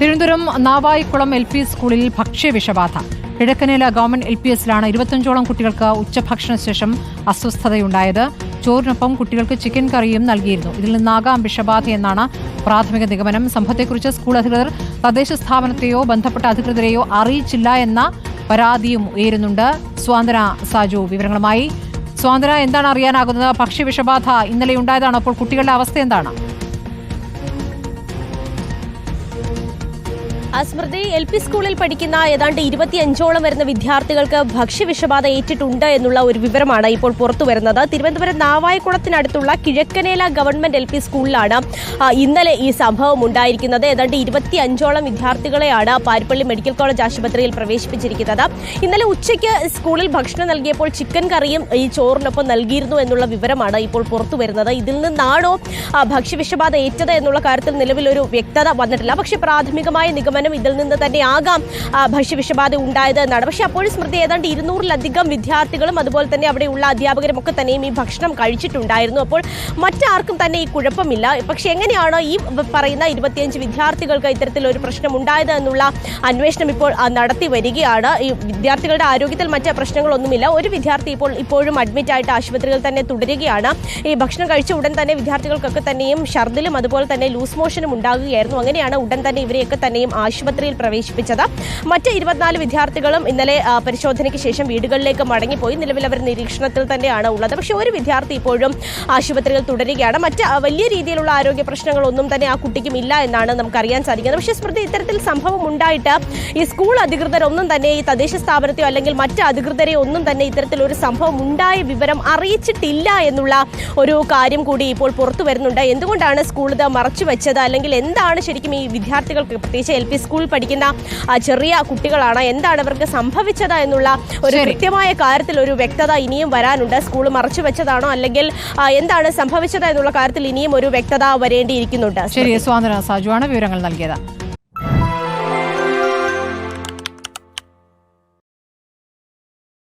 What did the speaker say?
Thiruvananthapuram Navaikulam L P സ്കൂളിൽ ഭക്ഷ്യവിഷബാധ. Kizhakkanela government L P എസിലാണ് ഇരുപത്തഞ്ചോളം കുട്ടികൾക്ക് ഉച്ചഭക്ഷണ ശേഷം അസ്വസ്ഥതയുണ്ടായത്. ചോറിനൊപ്പം കുട്ടികൾക്ക് ചിക്കൻ കറിയും നൽകിയിരുന്നു. ഇതിൽ നിന്നാകാം വിഷബാധയെന്നാണ് പ്രാഥമിക നിഗമനം. സംഭവത്തെക്കുറിച്ച് സ്കൂൾ അധികൃതർ തദ്ദേശ സ്ഥാപനത്തെയോ ബന്ധപ്പെട്ട അധികൃതരെയോ അറിയിച്ചില്ല എന്ന പരാതിയും ഉയരുന്നുണ്ട്. സ്വാതന സാജു വിവരങ്ങളുമായി. സ്വാതന എന്താണ് അറിയാനാകുന്നത്? ഭക്ഷ്യവിഷബാധ ഇന്നലെ ഉണ്ടായതാണ്? അപ്പോൾ കുട്ടികളുടെ അവസ്ഥ എന്താണ്? സ്മൃതി എൽ പി സ്കൂളിൽ പഠിക്കുന്ന ഏതാണ്ട് ഇരുപത്തിയഞ്ചോളം വരുന്ന വിദ്യാർത്ഥികൾക്ക് ഭക്ഷ്യവിഷബാധ ഏറ്റിട്ടുണ്ട് എന്നുള്ള ഒരു വിവരമാണ് ഇപ്പോൾ പുറത്തു വരുന്നത്. തിരുവനന്തപുരം നാവായക്കുളത്തിനടുത്തുള്ള കിഴക്കനേല ഗവൺമെന്റ് എൽ പി സ്കൂളിലാണ് ഇന്നലെ ഈ സംഭവം ഉണ്ടായിരിക്കുന്നത്. ഏതാണ്ട് ഇരുപത്തിയഞ്ചോളം വിദ്യാർത്ഥികളെയാണ് പാരിപ്പള്ളി മെഡിക്കൽ കോളേജ് ആശുപത്രിയിൽ പ്രവേശിപ്പിച്ചിരിക്കുന്നത്. ഇന്നലെ ഉച്ചയ്ക്ക് സ്കൂളിൽ ഭക്ഷണം നൽകിയപ്പോൾ ചിക്കൻ കറിയും ഈ ചോറിനൊപ്പം നൽകിയിരുന്നു എന്നുള്ള വിവരമാണ് ഇപ്പോൾ പുറത്തു വരുന്നത്. ഇതിൽ നിന്നാണോ ഭക്ഷ്യവിഷബാധ ഏറ്റത് എന്നുള്ള കാര്യത്തിൽ നിലവിലൊരു വ്യക്തത വന്നിട്ടില്ല. പക്ഷേ പ്രാഥമികമായ നിഗമനം ഇതിൽ നിന്ന് തന്നെ ആകാം ആ, ഭക്ഷ്യവിഷബാധ ഉണ്ടായത് എന്നാണ് പക്ഷേ അപ്പോഴും സ്മൃതി ഏതാണ്ട് ഇരുന്നൂറിലധികം വിദ്യാർത്ഥികളും അതുപോലെ തന്നെ അവിടെയുള്ള അധ്യാപകരും ഒക്കെ തന്നെയും ഈ ഭക്ഷണം കഴിച്ചിട്ടുണ്ടായിരുന്നു. അപ്പോൾ മറ്റാർക്കും തന്നെ ഈ കുഴപ്പമില്ല. പക്ഷേ എങ്ങനെയാണോ ഈ പറയുന്ന ഇരുപത്തിയഞ്ച് വിദ്യാർത്ഥികൾക്ക് ഇത്തരത്തിലൊരു പ്രശ്നം ഉണ്ടായത് എന്നുള്ള അന്വേഷണം ഇപ്പോൾ നടത്തി വരികയാണ്. ഈ വിദ്യാർത്ഥികളുടെ ആരോഗ്യത്തിൽ മറ്റ് പ്രശ്നങ്ങളൊന്നുമില്ല. ഒരു വിദ്യാർത്ഥി ഇപ്പോൾ ഇപ്പോഴും അഡ്മിറ്റ് ആയിട്ട് ആശുപത്രിയിൽ തന്നെ തുടരുകയാണ്. ഈ ഭക്ഷണം കഴിച്ച ഉടൻ തന്നെ വിദ്യാർത്ഥികൾക്കൊക്കെ തന്നെയും ഛർദിലും അതുപോലെ തന്നെ ലൂസ് മോഷനും ഉണ്ടാകുകയായിരുന്നു. അങ്ങനെയാണ് ഉടൻ തന്നെ ഇവരെയൊക്കെ തന്നെയും ആശുപത്രിയിൽ പ്രവേശിപ്പിച്ചത്. മറ്റ് ഇരുപത്തിനാല് വിദ്യാർത്ഥികളും ഇന്നലെ പരിശോധനയ്ക്ക് ശേഷം വീടുകളിലേക്ക് മടങ്ങിപ്പോയി. നിലവിൽ അവർ നിരീക്ഷണത്തിൽ തന്നെയാണ് ഉള്ളത്. പക്ഷേ ഒരു വിദ്യാർത്ഥി ഇപ്പോഴും ആശുപത്രിയിൽ തുടരുകയാണ്. മറ്റ് വലിയ രീതിയിലുള്ള ആരോഗ്യ പ്രശ്നങ്ങളൊന്നും തന്നെ ആ കുട്ടിക്കും ഇല്ല എന്നാണ് നമുക്കറിയാൻ സാധിക്കുന്നത്. പക്ഷേ സ്മൃതി ഇത്തരത്തിൽ സംഭവം ഉണ്ടായിട്ട് ഈ സ്കൂൾ അധികൃതരൊന്നും തന്നെ ഈ തദ്ദേശ സ്ഥാപനത്തെയോ അല്ലെങ്കിൽ മറ്റ് അധികൃതരെ ഒന്നും തന്നെ ഇത്തരത്തിലൊരു സംഭവം ഉണ്ടായ വിവരം അറിയിച്ചിട്ടില്ല എന്നുള്ള ഒരു കാര്യം കൂടി ഇപ്പോൾ പുറത്തു വരുന്നുണ്ട്. എന്തുകൊണ്ടാണ് സ്കൂൾ ഇത് മറച്ചു വെച്ചത്? അല്ലെങ്കിൽ എന്താണ് ശരിക്കും ഈ വിദ്യാർത്ഥികൾക്ക് പ്രത്യേകിച്ച് എൽ പി സ്കൂളിൽ പഠിക്കുന്ന ചെറിയ കുട്ടികളാണ്. എന്താണ് അവർക്ക് സംഭവിച്ചത് എന്നുള്ള ഒരു കൃത്യമായ കാര്യത്തിൽ ഒരു വ്യക്തത ഇനിയും വരാനുണ്ട്. സ്കൂൾ മറച്ചു വെച്ചതാണോ? അല്ലെങ്കിൽ എന്താണ് സംഭവിച്ചത് എന്നുള്ള കാര്യത്തിൽ ഇനിയും ഒരു വ്യക്തത വരേണ്ടിയിരിക്കുന്നുണ്ട്? ശരി സ്വാതന്ത്ര്യ സാജുവാണ് വിവരങ്ങൾ നൽകിയത്.